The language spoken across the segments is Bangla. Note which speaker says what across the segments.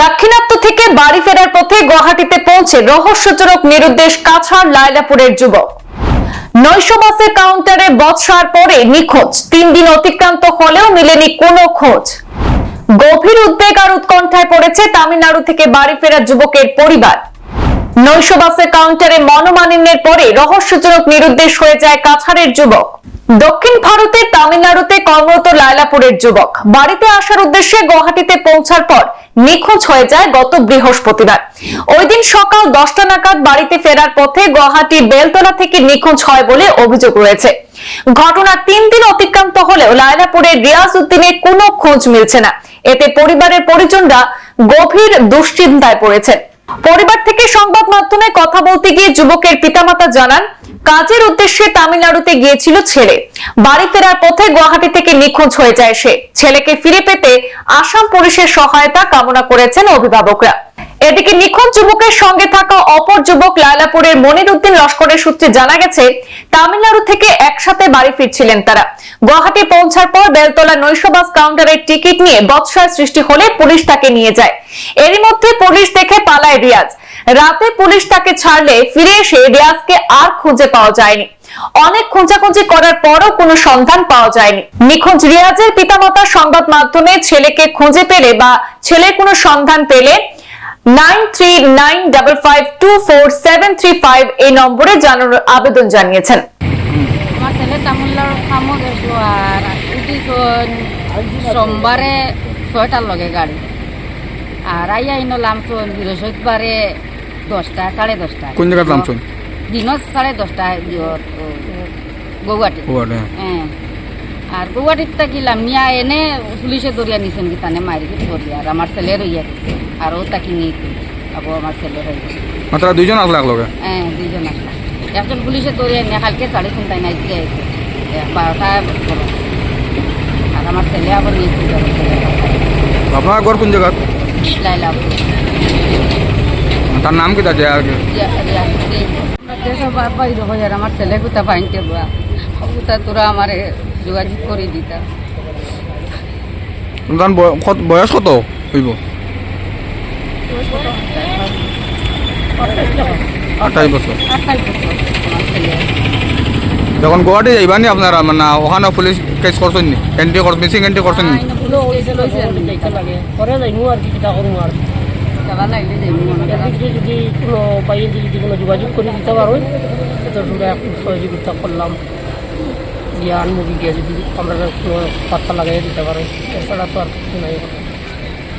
Speaker 1: দাক্ষিণাত্য থেকে বাড়ি ফেরার পথে গুয়াহাটিতে পৌঁছে রহস্যজনক নিরুদ্দেশ কাছাড় লাইলাপুরের যুবক। নৈশ বাসের কাউন্টারে বৎসার পরে নিখোঁজ। তিন দিন অতিক্রান্ত হলেও মিলেনি কোনো খোঁজ। গভীর উদ্বেগ আর উৎকণ্ঠায় পড়েছে তামিলনাড়ু থেকে বাড়ি ফেরা যুবকের পরিবার। নৈশ বাসের কাউন্টারে মনোমালিন্যের পরে রহস্যজনক নিরুদ্দেশ হয়ে যায় কাছাড়ের যুবক। দক্ষিণ ভারতের তামিলনাড়ুতে কর্মরত লায়লাপুরের যুবক। বাড়িতে আসার উদ্দেশ্যে গুয়াহাটিতে পৌঁছার পর নিখোঁজ হয়ে যায় গত বৃহস্পতিবার। ওই দিন সকাল দশটা নাগাদ বাড়িতে ফেরার পথে গুয়াহাটির বেলতলা থেকে নিখোঁজ হয় বলে অভিযোগ রয়েছে। ঘটনা তিন দিন অতিক্রান্ত হলেও লায়লাপুরের রিয়াজ উদ্দিনের কোনো খোঁজ মিলছে না। এতে পরিবারের পরিজনরা গভীর দুশ্চিন্তায় পড়েছেন পরিবার থেকে সংবাদ মাধ্যমে কথা বলতে গিয়ে যুবকের পিতামাতা জানান কাজের উদ্দেশ্যে তামিলনাড়ুতে গিয়েছিল ছেলে। বাড়ি ফেরার পথে গুয়াহাটি থেকে নিখোঁজ হয়ে যায় সে। ছেলেকে ফিরে পেতে আসাম পুলিশের সহায়তা কামনা করেছেন অভিভাবকরা। এদিকে নিখোঁজ যুবকের সঙ্গে থাকা অপর যুবক লায়লাপুরের মনির উদ্দিন লস্করের সূত্রে জানা গেছে, তামিলনাড়ু থেকে একসাথে বাড়ি ফিরছিলেন তারা। গুয়াহাটি পৌঁছার পর বেলতলা নৈশ বাস কাউন্টারের টিকিট নিয়ে বৎসয় সৃষ্টি হলে পুলিশ তাকে নিয়ে যায়। এরই মধ্যে পুলিশ দেখে পালায় রিয়াজ। রাতে পুলিশ তাকে ছাড়লে ফিরে এসে রিয়াজকে আর খুঁজে পাওয়া যায়নি। অনেক খোঁজাখুঁজি করার পরও কোনো সন্ধান পাওয়া যায়নি। নিখোঁজ রিয়াজের পিতামাতা সংবাদ মাধ্যমে ছেলেকে খুঁজে পেলে বা ছেলের কোনো সন্ধান পেলে five two four seven three five এই নম্বরে জানানোর আবেদন জানিয়েছেন।
Speaker 2: ছেলে আর সোমবারে ছয়টার লগে গাড়ি। আর আইয়া ইনো লামছন বৃহস্পতিবারে দশটা সাড়ে দশটা।
Speaker 3: কোন জায়গাত নামছুন?
Speaker 2: দিনত সাড়ে দশটা গৌহাটি
Speaker 3: ওয়ার্ডে
Speaker 2: হ্যাঁ। আর গৌহাটির তাকিলাম নিয়া এনে পুলিশে দরিয়া নিছেন কি তানে মারি দরিয়া আর আমার ছেলে রইয়া গেছে। আর ও তাকে নিয়ে আবো আমার ছেলে রয়ে গেছে।
Speaker 3: মাত্র দুইজন আসলে একলগে
Speaker 2: হ্যাঁ দুইজন আসলাম একজন পুলিশে দৌড়িয়ে নিয়ে কালকে সাড়ে তিনটায় নাইতে আইসে বারোটা বড় আর আমার ছেলে আবার নিয়ে
Speaker 3: আপনার ঘর কোন জায়গাত
Speaker 2: লাইলাপুর।
Speaker 3: তার নাম কি
Speaker 2: হয়ে আর আমার ছেলে কোথা পাইতে বা কোথা তোরা আমারে যোগাযোগ করে দিতা
Speaker 3: তার বয়স কত হইব? আঠাইশ বছর। যখন গুয়াহাটি যাইবানি আপনারা মানে ওখানে পুলিশ কেস করছেন এন্ট্রি মিসিং এন্ট্রি করছেন
Speaker 4: এদিকে যদি কোনো পাইয়ে যদি কোনো যোগাযোগ করে দিতে পারো এত সুন্দর একটু সহযোগিতা করলাম দিয়ে আনমুখী গিয়ে যদি আমরা কোনো পাত্তা লাগাই দিতে পারো এছাড়া তো আর কিছু নাই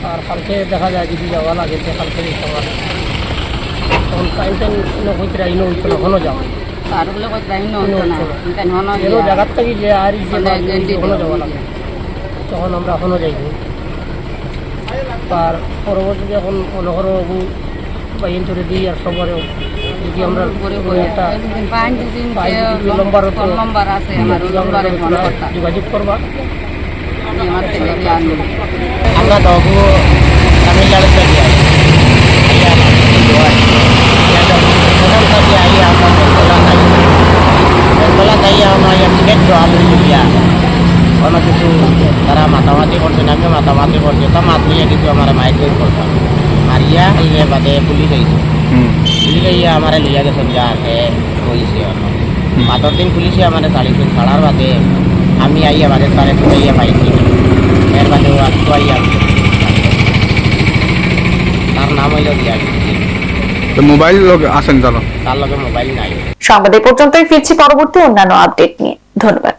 Speaker 4: আর কালকে দেখা যায় যদি যাওয়া লাগে তো কালকে দিতে পারে তখন টাইম টাইম ইনো হইতো না এখনও যাও
Speaker 2: আর বলে কই যাই না হতো না ইনকান হনো
Speaker 4: জায়গার থেকে যে আর এখনও যাওয়া লাগে তখন আমরা এখনও যাইব আর পরবর্তীতে এখন মনে বাইন বা দিই আর সবারও যদি আমরা
Speaker 2: যোগাযোগ
Speaker 4: করবা। আমরা
Speaker 2: পাঁচ তামিলনাড়ু
Speaker 4: পাই যদি লম্বার হতো
Speaker 2: লম্বার আছে আমার
Speaker 4: যদি আমরা
Speaker 2: লম্বারে মনে কথা
Speaker 4: যোগাযোগ করবা
Speaker 2: আমার ছেলেকে আনব
Speaker 4: আমরা দহু তামিলনাড়ু থেকে আই কোনো কিছু তারা মাতামাতি করছে আমি মাতামাতি করছে তা আমার মাইগ্রেট করতাম মারিয়া ইয়ে বাদে পুলিশ আইছে পুলিশ আইয়া আমার লিয়া গেছে যা হে হয়েছে দিন পুলিশে আমার ছাড়ার বাদে। আমি আইয়া বাদে তারে ঘুরাইয়া পাইছি। এর বাদে ও আসতো আইয়া তার নাম হইল দিয়া
Speaker 3: মোবাইল আসেন জানো
Speaker 4: তার লগে মোবাইল নাই।
Speaker 1: সংবাদ এ পর্যন্তই ফিরছি পরবর্তী অন্যান্য আপডেট নিয়ে। ধন্যবাদ।